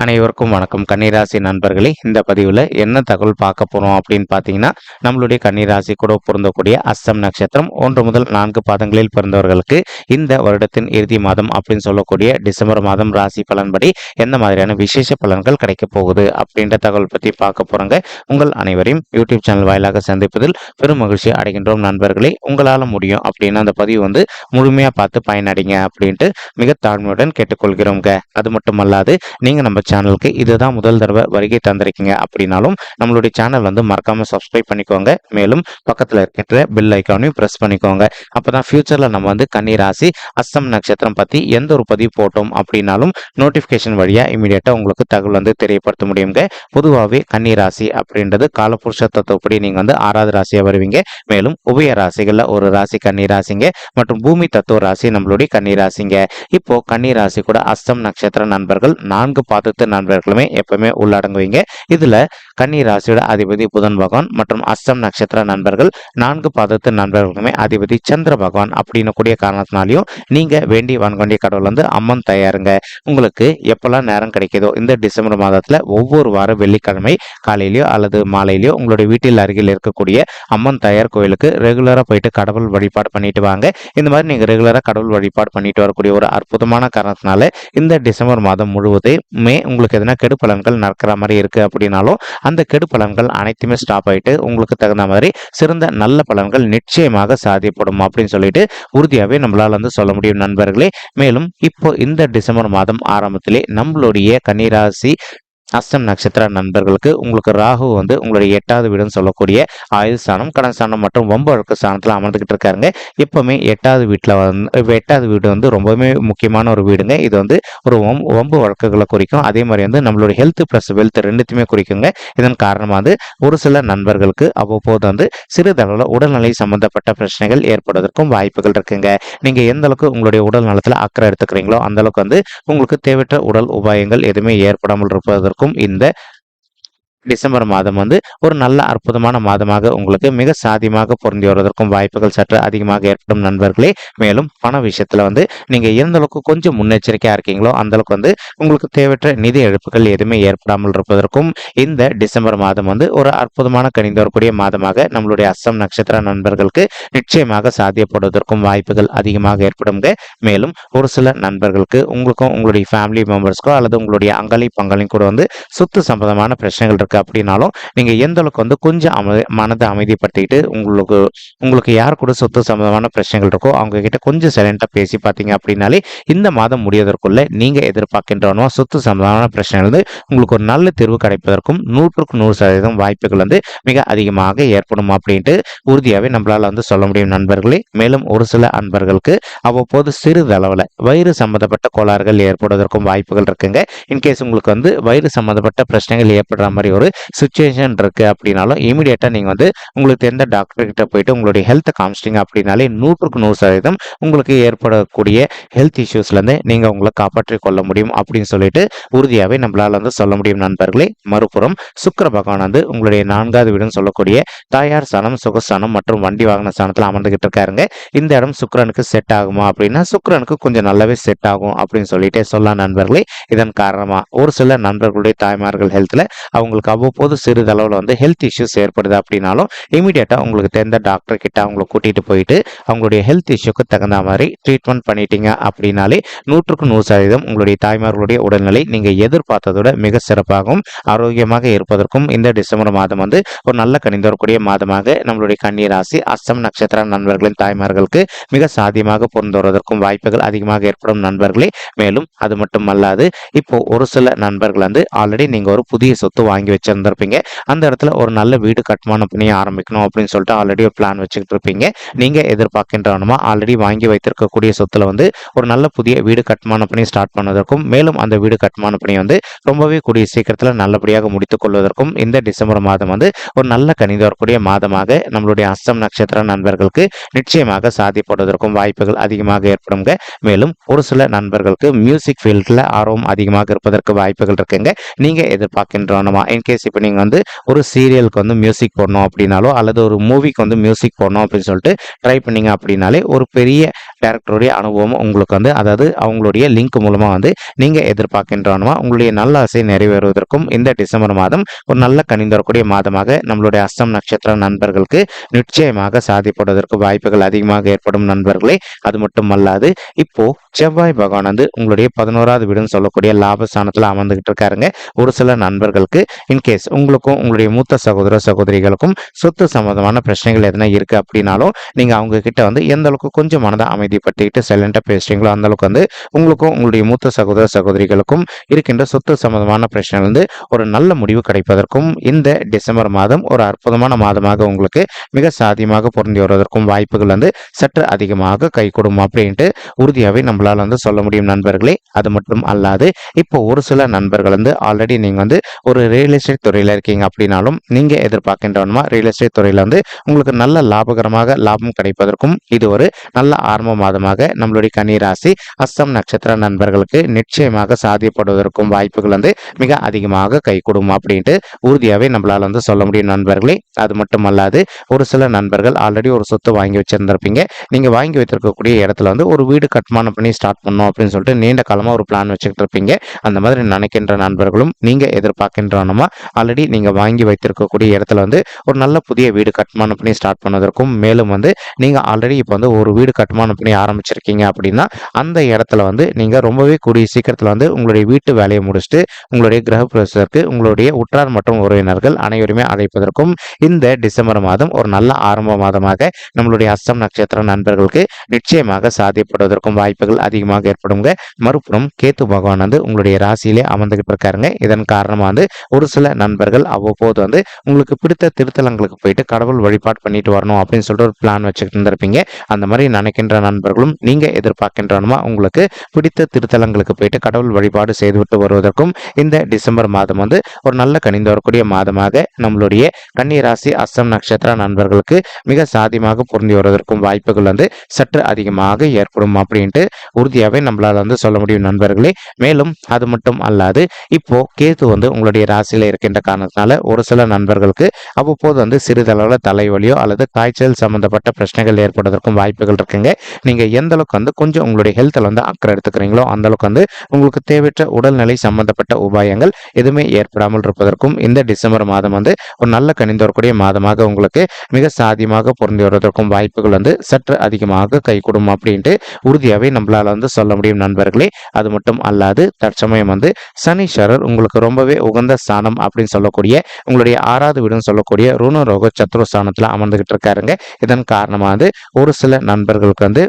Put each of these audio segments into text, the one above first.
அனைவருக்கும் வணக்கம். கன்னிராசி நண்பர்களே இந்த பதிவில் என்ன தகவல் பார்க்க போகிறோம் அப்படின்னு பார்த்தீங்கன்னா நம்மளுடைய கன்னிராசி கூட பொருந்தக்கூடிய அஸ்தம் நட்சத்திரம் ஒன்று முதல் நான்கு பாதங்களில் பிறந்தவர்களுக்கு இந்த வருடத்தின் இறுதி மாதம் அப்படின்னு சொல்லக்கூடிய டிசம்பர் மாதம் ராசி பலன்படி எந்த மாதிரியான விசேஷ பலன்கள் கிடைக்க போகுது அப்படின்ற தகவல் பற்றி பார்க்க போகிறோங்க உங்கள் அனைவரையும் யூடியூப் சேனல் வாயிலாக சந்திப்பதில் பெரும் மகிழ்ச்சி அடைகின்றோம் நண்பர்களே. உங்களால் முடியும் அப்படின்னு அந்த பதிவு வந்து முழுமையாக பார்த்து பயனடைங்க அப்படின்ட்டு மிக தாழ்மையுடன் கேட்டுக்கொள்கிறோங்க அது மட்டுமல்லாது நீங்கள் நம்ம சேனலுக்கு இதுதான் முதல் தடவை வருகை தந்திருக்கீங்க அப்படின்னாலும் நம்மளுடைய சேனல் வந்து மறக்காம சப்ஸ்கிரைப் பண்ணிக்கோங்க. மேலும் பக்கத்தில் இருக்கிற பெல் ஐக்கானையும் ப்ரெஸ் பண்ணிக்கோங்க. அப்பதான் ஃபியூச்சர்ல நம்ம வந்து கன்னிராசி அஸ்தம் நட்சத்திரம் பத்தி எந்த ஒரு பதிவு போட்டோம் அப்படின்னாலும் நோட்டிஃபிகேஷன் வழியா இமீடியட்டா உங்களுக்கு தகவல் வந்து தெரியப்படுத்த முடியுங்க. பொதுவாகவே கன்னிராசி அப்படின்றது காலபுருஷ தத்துவப்படி நீங்க வந்து ஆறாவது ராசியா வருவீங்க. மேலும் உபய ராசிகள்ல ஒரு ராசி கன்னி ராசிங்க மற்றும் பூமி தத்துவ ராசி நம்மளுடைய கன்னி ராசிங்க இப்போ கன்னி ராசி கூட அஸ்தம் நட்சத்திர நண்பர்கள் நான்கு அனைத்து நண்பர்களுமே எப்பவுமே உள்ளடங்குவீங்க. இதுல கன்னி ராசியோட அதிபதி புதன் பகவான் மற்றும் அஸ்தம் நட்சத்திர நண்பர்கள் நான்கு பாதத்து நண்பர்களுமே அதிபதி சந்திர பகவான் அப்படின்னு கூடிய காரணத்தினாலையும் நீங்க வேண்டி வன்கொண்டி கடவுள் வந்து அம்மன் தயாருங்க. உங்களுக்கு எப்பெல்லாம் நேரம் கிடைக்குதோ இந்த டிசம்பர் மாதத்துல ஒவ்வொரு வாரம் வெள்ளிக்கிழமை காலையிலயோ அல்லது மாலையிலயோ உங்களுடைய வீட்டில் அருகில் இருக்கக்கூடிய அம்மன் தயார் கோயிலுக்கு ரெகுலரா போயிட்டு கடவுள் வழிபாடு பண்ணிட்டு வாங்க. இந்த மாதிரி நீங்க ரெகுலரா கடவுள் வழிபாடு பண்ணிட்டு வரக்கூடிய ஒரு அற்புதமான காரணத்தினால இந்த டிசம்பர் மாதம் முழுவதுமே உங்களுக்கு எதனா கெடு பலன்கள் நடக்கிற மாதிரி இருக்கு அப்படின்னாலும் அந்த கெடு பலன்கள் அனைத்துமே ஸ்டாப் ஆயிட்டு உங்களுக்கு தகுந்த மாதிரி சிறந்த நல்ல பலன்கள் நிச்சயமாக சாதிப்படும் அப்படின்னு சொல்லிட்டு உறுதியாகவே நம்மளால வந்து சொல்ல முடியும் நண்பர்களே. மேலும் இப்போ இந்த டிசம்பர் மாதம் ஆரம்பத்திலே நம்மளுடைய கன்னிராசி அஸ்தம் நட்சத்திர நண்பர்களுக்கு உங்களுக்கு ராகு வந்து உங்களுடைய எட்டாவது வீடுன்னு சொல்லக்கூடிய ஆயுள் ஸ்தானம் கடன் ஸ்தானம் மற்றும் வம்பு வழக்கு ஸ்தானத்தில் அமர்ந்துக்கிட்டு இருக்காருங்க. எப்பவுமே எட்டாவது வீட்டில் வந்து எட்டாவது வீடு வந்து ரொம்பவுமே முக்கியமான ஒரு வீடுங்க. இது வந்து ஒரு ஒம்பு வழக்குகளை குறிக்கும். அதே மாதிரி வந்து நம்மளுடைய ஹெல்த் ப்ளஸ் வெல்த் ரெண்டுத்தையுமே குறிக்குங்க. இதன் காரணமாக வந்து ஒரு சில நண்பர்களுக்கு அவ்வப்போது வந்து சிறிதளவில் உடல்நிலை சம்பந்தப்பட்ட பிரச்சனைகள் ஏற்படுவதற்கும் வாய்ப்புகள் இருக்குங்க. நீங்கள் எந்த அளவுக்கு உங்களுடைய உடல் நலத்தில் அக்கறை எடுத்துக்கிறீங்களோ அந்த அளவுக்கு வந்து உங்களுக்கு தேவையற்ற உடல் உபாயங்கள் எதுவுமே ஏற்படாமல் இருப்பதற்கும் இந்த டிசம்பர் மாதம் வந்து ஒரு நல்ல அற்புதமான மாதமாக உங்களுக்கு மிக சாதியமாக பொருந்தி வருவதற்கும் வாய்ப்புகள் சற்று அதிகமாக ஏற்படும் நண்பர்களே. மேலும் பண விஷயத்துல வந்து நீங்க எந்த அளவுக்கு கொஞ்சம் முன்னெச்சரிக்கையா இருக்கீங்களோ அந்த அளவுக்கு வந்து உங்களுக்கு தேவையற்ற நிதி இழப்புகள் எதுவுமே ஏற்படாமல் இருப்பதற்கும் இந்த டிசம்பர் மாதம் வந்து ஒரு அற்புதமான கணிந்து வரக்கூடிய மாதமாக நம்மளுடைய அஸ்ஸம் நட்சத்திர நண்பர்களுக்கு நிச்சயமாக சாத்தியப்படுவதற்கும் வாய்ப்புகள் அதிகமாக ஏற்படுங்க. மேலும் ஒரு சில நண்பர்களுக்கு உங்களுக்கும் உங்களுடைய ஃபேமிலி மெம்பர்ஸ்க்கோ அல்லது உங்களுடைய அங்கலி பங்களையும் கூட வந்து சொத்து சம்பந்தமான பிரச்சனைகள் இருக்கு அப்படின்னாலும் நீங்க எந்த அளவுக்கு வந்து கொஞ்சம் அமை மனதை அமைதிப்படுத்திக்கிட்டு உங்களுக்கு உங்களுக்கு யார் கூட சொத்து சம்பந்தமான பிரச்சனைகள் இருக்கோ அவங்க கிட்ட கொஞ்சம் சைலண்டா பேசி பார்த்தீங்க அப்படின்னாலே இந்த மாதம் முடிவதற்குள்ள நீங்க எதிர்பார்க்கின்றனோ சொத்து சம்பந்தமான பிரச்சனைகள் வந்து உங்களுக்கு ஒரு நல்ல தீர்வு கிடைப்பதற்கும் நூற்றுக்கு நூறு சதவீதம் வாய்ப்புகள் வந்து மிக அதிகமாக ஏற்படும் அப்படின்ட்டு உறுதியாகவே நம்மளால வந்து சொல்ல முடியும் நண்பர்களே. மேலும் ஒரு சில அன்பர்களுக்கு அவ்வப்போது சிறிதளவில் வயிறு சம்பந்தப்பட்ட கோளாறுகள் ஏற்படுவதற்கும் வாய்ப்புகள் இருக்குங்க. இன்கேஸ் உங்களுக்கு வந்து வயிறு சம்பந்தப்பட்ட பிரச்சனைகள் ஏற்படுற மாதிரி ஒரு சுச்சுவேஷன் இருக்குது அப்படின்னாலும் இமீடியட்டாக நீங்கள் வந்து உங்களுக்கு எந்த டாக்டர்கிட்ட போயிட்டு உங்களுடைய ஹெல்த்தை காமிச்சிட்டிங்க அப்படின்னாலே நூற்றுக்கு நூறு சதவீதம் உங்களுக்கு ஏற்படக்கூடிய ஹெல்த் இஷ்யூஸ்லேருந்து நீங்கள் உங்களை காப்பாற்றிக் கொள்ள முடியும் அப்படின்னு சொல்லிட்டு உறுதியாகவே நம்மளால் வந்து சொல்ல முடியும் நண்பர்களே. மறுபுறம் சுக்கர பகவான் வந்து உங்களுடைய நான்காவது வீடுன்னு சொல்லக்கூடிய தாயார் சனம் சுகஸ்தானம் மற்றும் வண்டி வாகன ஸ்தானத்தில் அமர்ந்துகிட்டு இருக்காருங்க. இந்த இடம் சுக்கரனுக்கு செட் ஆகுமா அப்படின்னா சுக்கரனுக்கு கொஞ்சம் நல்லாவே செட் ஆகும் அப்படின்னு சொல்லிட்டே சொல்லலாம் நண்பர்களே. இதன் காரணமாக ஒரு சில நண்பர்களுடைய தாய்மார்கள் ஹெல்த்தில் அவங்களுக்கு அவ்வப்போது சிறிதளவில் வந்து ஹெல்த் இஷ்யூஸ் ஏற்படுது அப்படின்னாலும் இமீடியட்டாக உங்களுக்கு தெரிந்த டாக்டர் கிட்ட அவங்கள கூட்டிகிட்டு போயிட்டு அவங்களுடைய ஹெல்த் இஷ்யூக்கு தகுந்த மாதிரி ட்ரீட்மெண்ட் பண்ணிட்டீங்க அப்படின்னாலே நூற்றுக்கு நூறு சதவீதம் உங்களுடைய தாய்மார்களுடைய உடல்நிலை நீங்கள் எதிர்பார்த்ததோட மிக சிறப்பாகவும் ஆரோக்கியமாக இருப்பதற்கும் இந்த டிசம்பர் மாதம் வந்து ஒரு நல்ல கணிந்து வரக்கூடிய மாதமாக நம்மளுடைய கன்னி ராசி அஸ்தம் நட்சத்திர நண்பர்களின் தாய்மார்களுக்கு மிக சாத்தியமாக பொருந்து வருவதற்கும் வாய்ப்புகள் அதிகமாக ஏற்படும் நண்பர்களே. மேலும் அது மட்டும் அல்லாது இப்போ ஒரு சில நண்பர்கள் வந்து ஆல்ரெடி நீங்கள் ஒரு புதிய சொத்து வாங்கி வச்சிருந்திருப்பீங்க. அந்த இடத்துல ஒரு நல்ல வீடு கட்டுமானம் பண்ணி ஆரம்பிக்கணும் அப்படின்னு சொல்லிட்டு ஆல்ரெடி ஒரு பிளான் வச்சுக்கிட்டு இருப்பீங்க நீங்க எதிர்பார்க்கின்றவனுமா ஆல்ரெடி வாங்கி வைத்திருக்கக்கூடிய சொத்துல வந்து ஒரு நல்ல புதிய வீடு கட்டுமான பணி ஸ்டார்ட் பண்ணுவதற்கும் மேலும் அந்த வீடு கட்டுமான பணி வந்து ரொம்பவே கூடிய சீக்கிரத்தில் நல்லபடியாக முடித்துக் கொள்வதற்கும் இந்த டிசம்பர் மாதம் வந்து ஒரு நல்ல கணித வரக்கூடிய மாதமாக நம்மளுடைய அஸ்தம் நட்சத்திர நண்பர்களுக்கு நிச்சயமாக சாதிப்படுவதற்கும் வாய்ப்புகள் அதிகமாக ஏற்படுங்க மேலும் ஒரு சில நண்பர்களுக்கு மியூசிக் ஃபீல்டில் ஆர்வம் அதிகமாக இருப்பதற்கு வாய்ப்புகள் இருக்குங்க. நீங்க எதிர்பார்க்கின்றனமா இன்கேஸ் இப்போ நீங்கள் வந்து ஒரு சீரியலுக்கு வந்து மியூசிக் போடணும் அப்படின்னாலோ அல்லது ஒரு மூவிக்கு வந்து மியூசிக் போடணும் அப்படின்னு சொல்லிட்டு ட்ரை பண்ணீங்க அப்படின்னாலே ஒரு பெரிய டேரக்டருடைய அனுபவம் உங்களுக்கு வந்து அதாவது அவங்களுடைய லிங்க் மூலமாக வந்து நீங்கள் எதிர்பார்க்கின்றவனுமா உங்களுடைய நல்ல ஆசை நிறைவேறுவதற்கும் இந்த டிசம்பர் மாதம் ஒரு நல்ல கணிந்து வரக்கூடிய மாதமாக நம்மளுடைய அஸ்தம் நட்சத்திர நண்பர்களுக்கு நிச்சயமாக சாதிப்படுவதற்கு வாய்ப்புகள் அதிகமாக ஏற்படும் நண்பர்களே. அது மட்டும் அல்லாது இப்போ செவ்வாய் பகவான் வந்து உங்களுடைய பதினோராவது வீடுன்னு சொல்லக்கூடிய லாபஸ்தானத்தில் அமர்ந்துகிட்டு இருக்காருங்க. ஒரு சில நண்பர்களுக்கு இன்கேஸ் உங்களுக்கும் உங்களுடைய மூத்த சகோதர சகோதரிகளுக்கும் சொத்து சம்பந்தமான பிரச்சனைகள் எதனா இருக்கு அப்படின்னாலும் நீங்க அவங்க கிட்ட வந்து எந்த அளவுக்கு கொஞ்சம் மனதை அமைதிப்படுத்திக்கிட்டு சைலண்டா பேசுறீங்களோ அந்த அளவுக்கு வந்து உங்களுக்கும் உங்களுடைய மூத்த சகோதர சகோதரிகளுக்கும் இருக்கின்ற சொத்து சம்பந்தமான பிரச்சனைகள் வந்து ஒரு நல்ல முடிவு கிடைப்பதற்கும் இந்த டிசம்பர் மாதம் ஒரு அற்புதமான மாதமாக உங்களுக்கு மிக சாதியமாக பொருந்தி வருவதற்கும் வாய்ப்புகள் வந்து சற்று அதிகமாக கை கொடுக்கும் அப்படின்ட்டு உறுதியாகவே நம்மளால் வந்து சொல்ல முடியும் நண்பர்களே. அது மட்டும் அல்லாது இப்போ ஒரு சில நண்பர்கள் வந்து ஆல்ரெடி நீங்கள் வந்து ஒரு ரியல் எஸ்டேட் துறையில் இருக்கீங்க அப்படின்னாலும் நீங்கள் எதிர்பார்க்கின்றவனுமா? ரியல் எஸ்டேட் துறையில் வந்து உங்களுக்கு நல்ல லாபகரமாக லாபம் கிடைப்பதற்கும் இது ஒரு நல்ல ஆரம்பம் மாதமாக நம்மளுடைய கன்னிராசி அஸ்தம் நட்சத்திர நண்பர்களுக்கு நிச்சயமாக சாதியப்படுவதற்கும் வாய்ப்புகள் வந்து மிக அதிகமாக கை கொடுக்கும் அப்படின்ட்டு உறுதியாகவே நம்மளால் வந்து சொல்ல முடியும் நண்பர்களே. அது மட்டும் அல்லாது ஒரு சில நண்பர்கள் ஆல்ரெடி ஒரு சொத்து வாங்கி வச்சிருந்திருப்பீங்க. நீங்கள் வாங்கி வைத்திருக்கக்கூடிய இடத்துல வந்து ஒரு வீடு கட்டுமானம் பண்ணி ஸ்டார்ட் பண்ணோம் அப்படின்னு சொல்லிட்டு நீண்ட காலமாக ஒரு பிளான் வச்சுக்கிட்டு இருப்பீங்க அந்த மாதிரி நினைக்கின்ற நண்பர்களும் நீங்கள் எதிர்பார்க்கின்றனமா ஆல்ரெடி நீங்கள் வாங்கி வைத்திருக்கக்கூடிய இடத்துல வந்து ஒரு நல்ல புதிய வீடு கட்டுமானம் பண்ணி ஸ்டார்ட் பண்ணுவதற்கும் மேலும் வந்து நீங்கள் ஆல்ரெடி இப்போ வந்து ஒரு வீடு கட்டுமானம் பண்ணி ஆரம்பிச்சிருக்கீங்க அப்படின்னா அந்த இடத்துல வந்து நீங்கள் ரொம்பவே கூடிய சீக்கிரத்தில் வந்து உங்களுடைய வீட்டு வேலையை முடிச்சுட்டு உங்களுடைய கிரக பிரவேசத்திற்கு உங்களுடைய உற்றார் மற்றும் உறவினர்கள் அனைவருமே அழைப்பதற்கும் இந்த டிசம்பர் மாதம் ஒரு நல்ல ஆரம்ப மாதமாக நம்மளுடைய அஸ்தம் நட்சத்திர நண்பர்களுக்கு நிச்சயமாக சாத்தியப்படுவதற்கும் வாய்ப்புகள் அதிகமாக ஏற்படுங்க. மறுபுறம் கேத்து பகவான் வந்து உங்களுடைய ராசியிலே அமர்ந்துகிட்டு இருக்காருங்க இதன் காரணமாக வந்து ஒரு சில நண்பர்கள் அவ்வப்போது வந்து உங்களுக்கு பிடித்த திருத்தலங்களுக்கு போயிட்டு கடவுள் வழிபாடு பண்ணிட்டு வரணும் அப்படின்னு சொல்லிட்டு ஒரு பிளான் வச்சுக்கிட்டு இருந்திருப்பீங்க. அந்த மாதிரி நினைக்கின்ற நண்பர்களும் நீங்க எதிர்பார்க்கின்றனமா உங்களுக்கு பிடித்த திருத்தலங்களுக்கு போயிட்டு கடவுள் வழிபாடு செய்துவிட்டு வருவதற்கும் இந்த டிசம்பர் மாதம் வந்து ஒரு நல்ல கணிந்து வரக்கூடிய மாதமாக நம்மளுடைய கன்னிராசி அஸ்தம் நட்சத்திர நண்பர்களுக்கு மிக சாதியமாக பொருந்தி வருவதற்கும் வாய்ப்புகள் வந்து சற்று அதிகமாக ஏற்படும் அப்படின்ட்டு உறுதியாகவே நம்மளால் வந்து சொல்ல முடியும் நண்பர்களே. மேலும் அது மட்டும் அல்லாது இப்போ கேது வந்து உங்களுடைய ராசியில் இருக்கின்ற காரணத்தினால ஒரு சில நண்பர்களுக்கு அவ்வப்போது வந்து சிறிதளவில் தலைவலியோ அல்லது காய்ச்சல் சம்பந்தப்பட்ட பிரச்சனைகள் ஏற்படுவதற்கும் வாய்ப்புகள் இருக்குங்க. நீங்கள் எந்த அளவுக்கு வந்து கொஞ்சம் உங்களுடைய ஹெல்த்தில் வந்து அக்கறை எடுத்துக்கிறீங்களோ அந்த அளவுக்கு வந்து உங்களுக்கு தேவையற்ற உடல்நிலை சம்பந்தப்பட்ட உபாயங்கள் எதுவுமே ஏற்படாமல் இருப்பதற்கும் இந்த டிசம்பர் மாதம் வந்து ஒரு நல்ல கணிந்து வரக்கூடிய மாதமாக உங்களுக்கு மிக சாதியமாக பொருந்தி வருவதற்கும் வாய்ப்புகள் வந்து சற்று அதிகமாக கைகூடும் அப்படின்ட்டு உறுதியாகவே நம்மளால் வந்து சொல்ல முடியும் நண்பர்களே. அது மட்டும் அல்லாது தற்சமயம் வந்து சனீஸ்வரர் உங்களுக்கு ரொம்பவே உகந்த ஸ்தானம் அப்படின்னு சொல்லக்கூடிய உங்களுடைய ஆறாவது வீடுன்னு சொல்லக்கூடிய ருணரோக சத்ரு ஸ்தானத்தில் அமர்ந்துகிட்டு இருக்காருங்க. இதன் காரணமாக வந்து ஒரு சில நண்பர்களுக்கு வந்து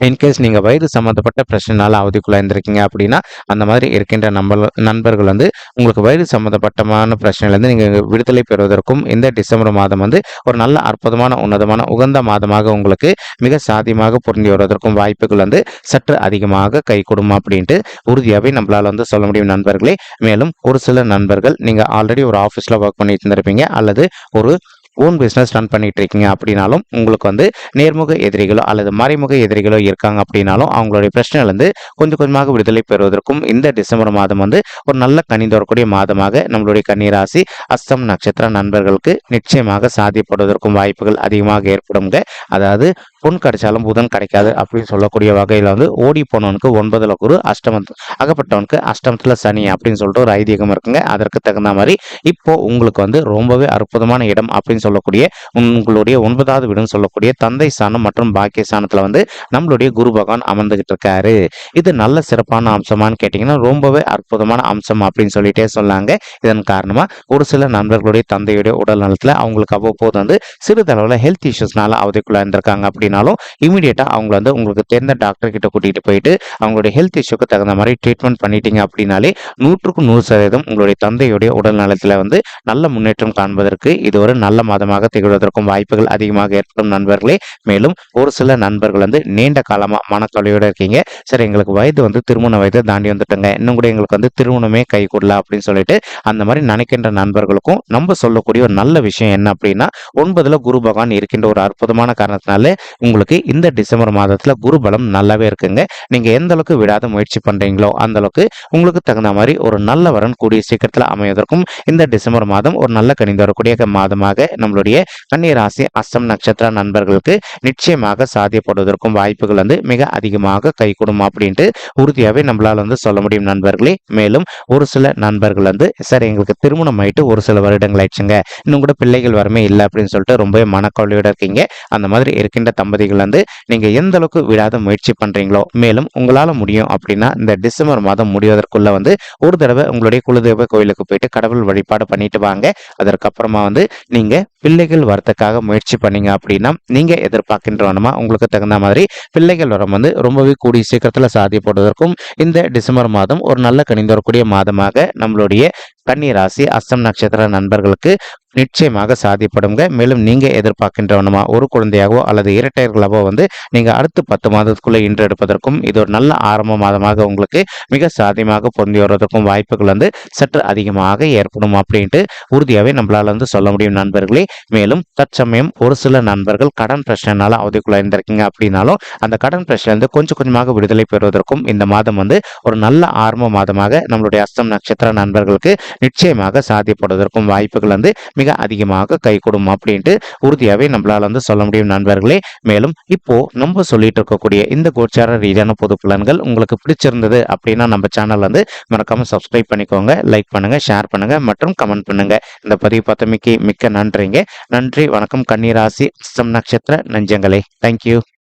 இன்கேஸ் நீங்கள் வயது சம்மந்தப்பட்ட பிரச்சனைனால அவதிக்குள்ளாக இருந்திருக்கீங்க அப்படின்னா அந்த மாதிரி இருக்கின்ற நம்பர் நண்பர்கள் வந்து உங்களுக்கு வயது சம்மந்தப்பட்டமான பிரச்சனையிலேருந்து நீங்கள் விடுதலை பெறுவதற்கும் இந்த டிசம்பர் மாதம் வந்து ஒரு நல்ல அற்புதமான உன்னதமான உகந்த மாதமாக உங்களுக்கு மிக சாதியமாக பொருந்தி வருவதற்கும் வாய்ப்புகள் வந்து சற்று அதிகமாக கை கொடுமா அப்படின்ட்டு உறுதியாகவே நம்மளால் வந்து சொல்ல முடியும் நண்பர்களே. மேலும் ஒரு சில நண்பர்கள் நீங்கள் ஆல்ரெடி ஒரு ஆஃபீஸில் ஒர்க் பண்ணிட்டு இருந்திருப்பீங்க அல்லது ஒரு ஓன் பிஸ்னஸ் ரன் பண்ணிட்டு இருக்கீங்க அப்படின்னாலும் உங்களுக்கு வந்து நேர்முக எதிரிகளோ அல்லது மறைமுக எதிரிகளோ இருக்காங்க அப்படின்னாலும் அவங்களுடைய பிரச்சனையிலேருந்து கொஞ்சம் கொஞ்சமாக விடுதலை பெறுவதற்கும் இந்த டிசம்பர் மாதம் வந்து ஒரு நல்ல கனிந்து வரக்கூடிய மாதமாக நம்மளுடைய கன்னிராசி அஸ்தம் நட்சத்திர நண்பர்களுக்கு நிச்சயமாக சாத்தியப்படுவதற்கும் வாய்ப்புகள் அதிகமாக ஏற்படுங்க அதாவது பொன் கிடைச்சாலும் புதன் கிடைக்காது அப்படின்னு சொல்லக்கூடிய வகையில் வந்து ஓடி போனவனுக்கு ஒன்பதுல குரு அஷ்டமத்து அகப்பட்டவனுக்கு அஷ்டமத்தில் சனி அப்படின்னு சொல்லிட்டு ஒரு ஐதீகம் இருக்குங்க. அதற்கு தகுந்த மாதிரி இப்போ உங்களுக்கு வந்து ரொம்பவே அற்புதமான இடம் அப்படின்னு சொல்லக்கூடிய உங்களுடைய ஒன்பதாவது வீடுன்னு சொல்லக்கூடிய தந்தை ஸ்தானம் மற்றும் பாக்கிய ஸ்தானத்துல வந்து நம்மளுடைய குரு பகவான் அமர்ந்துகிட்டு இருக்காரு. இது நல்ல சிறப்பான அம்சமான்னு கேட்டீங்கன்னா ரொம்பவே அற்புதமான அம்சம் அப்படின்னு சொல்லிட்டே சொன்னாங்க இதன் காரணமாக ஒரு சில நண்பர்களுடைய தந்தையுடைய உடல் நலத்தில் அவங்களுக்கு அவ்வப்போது வந்து சிறிதளவில் ஹெல்த் இஷ்யூஸ்னால அவதிக்குள்ள இருந்திருக்காங்க அப்படின்னாலும் இமீடியட்டாக அவங்க வந்து உங்களுக்கு தெரிந்த டாக்டர் கிட்ட கூட்டிகிட்டு போயிட்டு அவங்களுடைய ஹெல்த் இஷ்யூக்கு தகுந்த மாதிரி ட்ரீட்மெண்ட் பண்ணிட்டீங்க அப்படின்னாலே நூற்றுக்கு நூறு சதவீதம் உங்களுடைய தந்தையுடைய உடல் நலத்தில் வந்து நல்ல முன்னேற்றம் காண்பதற்கு இது ஒரு நல்ல மாதமாக திகழ்வதற்கும் வாய்ப்புகள் அதிகமாக ஏற்படும் நண்பர்களே. மேலும் ஒரு சில நண்பர்கள் வந்து நீண்ட காலமாக மனக்கவலையோடு இருக்கீங்க. சரி எங்களுக்கு வயது வந்து திருமண வயதை தாண்டி வந்துட்டோங்க. இன்னும் கூட எங்களுக்கு வந்து திருமணமே கை கூடல அப்படின்னு சொல்லிட்டு அந்த மாதிரி நினைக்கின்ற நண்பர்களுக்கும் நம்ம சொல்லக்கூடிய ஒரு நல்ல விஷயம் என்ன அப்படின்னா ஒன்பதுல குரு பகவான் இருக்கின்ற ஒரு அற்புதமான காரணத்தினால உங்களுக்கு இந்த டிசம்பர் மாதத்துல குரு பலம் நல்லாவே இருக்குங்க. நீங்க எந்த அளவுக்கு விடாத முயற்சி பண்றீங்களோ அந்த அளவுக்கு உங்களுக்கு தகுந்த மாதிரி ஒரு நல்ல வரன் கூடிய சீக்கிரத்தில் அமைவதற்கும் இந்த டிசம்பர் மாதம் ஒரு நல்ல கணிந்து வரக்கூடிய மாதமாக நம்மளுடைய கன்னிராசி அஸ்தம் நட்சத்திர நண்பர்களுக்கு நிச்சயமாக சாத்தியப்படுவதற்கும் வாய்ப்புகள் வந்து மிக அதிகமாக கைகூடும் அப்படின்ட்டு உறுதியாகவே நம்மளால் வந்து சொல்ல முடியும் நண்பர்களே. மேலும் ஒரு சில நண்பர்கள் வந்து சார் எங்களுக்கு திருமணம் ஆயிட்டு ஒரு சில வருடங்கள் ஆயிடுச்சுங்க. இன்னும் கூட பிள்ளைகள் வரமே இல்லை அப்படின்னு சொல்லிட்டு ரொம்பவே மனக்கவலையோட இருக்கீங்க. அந்த மாதிரி இருக்கின்ற தம்பதிகள் வந்து நீங்க எந்த அளவுக்கு விடாத முயற்சி பண்றீங்களோ மேலும் உங்களால முடியும் அப்படின்னா இந்த டிசம்பர் மாதம் முடிவதற்குள்ள வந்து ஒரு தடவை உங்களுடைய குலதெய்வ கோயிலுக்கு போயிட்டு கடவுள் வழிபாடு பண்ணிட்டு வாங்க. அதற்கப்புறமா வந்து நீங்க பிள்ளைகள் வரத்துக்காக முயற்சி பண்ணீங்க அப்படின்னா நீங்க எதிர்பார்க்கின்றவனமா உங்களுக்கு தகுந்த மாதிரி பிள்ளைகள் வரம் வந்து ரொம்பவே கூடிய சீக்கிரத்துல சாத்தியப்படுவதற்கும் இந்த டிசம்பர் மாதம் ஒரு நல்ல கணிந்து வரக்கூடிய மாதமாக நம்மளுடைய கன்னி ராசி அஸ்தம் நட்சத்திர நண்பர்களுக்கு நிச்சயமாக சாதிப்படுங்க. மேலும் நீங்க எதிர்பார்க்கின்றவனுமா ஒரு குழந்தையாகவோ அல்லது இரட்டையர்களாகவோ வந்து நீங்க அடுத்து பத்து மாதத்துக்குள்ள இன்று எடுப்பதற்கும் இது ஒரு நல்ல ஆரம்ப மாதமாக உங்களுக்கு மிக சாதியமாக பொருந்தி வருவதற்கும் வாய்ப்புகள் வந்து சற்று அதிகமாக ஏற்படும் அப்படின்ட்டு உறுதியாகவே நம்மளால வந்து சொல்ல முடியும் நண்பர்களே. மேலும் தற்சமயம் ஒரு சில நண்பர்கள் கடன் பிரச்சனைனால அவதிக்குள்ளாயிருந்திருக்கீங்க அப்படின்னாலும் அந்த கடன் பிரச்சனை வந்து கொஞ்சம் கொஞ்சமாக விடுதலை பெறுவதற்கும் இந்த மாதம் வந்து ஒரு நல்ல ஆரம்ப மாதமாக நம்மளுடைய அஸ்தம் நட்சத்திர நண்பர்களுக்கு நிச்சயமாக சாத்தியப்படுவதற்கும் வாய்ப்புகள் வந்து மிக அதிகமாக கைகூடும் அப்படின்ட்டு உறுதியாகவே நம்மளால் வந்து சொல்ல முடியும் நண்பர்களே. மேலும் இப்போ நம்ம சொல்லிட்டு இருக்கக்கூடிய இந்த கோச்சார ரீதியான பொது பலன்கள் உங்களுக்கு பிடிச்சிருந்தது அப்படின்னா நம்ம சேனல் வந்து மறக்காம சப்ஸ்கிரைப் பண்ணிக்கோங்க லைக் பண்ணுங்க ஷேர் பண்ணுங்க மற்றும் கமெண்ட் பண்ணுங்க. இந்த பதிவு பார்த்தமைக்கு மிக்க நன்றிங்க. நன்றி வணக்கம் கன்னிராசி நட்சத்திர நெஞ்சங்களே. தேங்க்யூ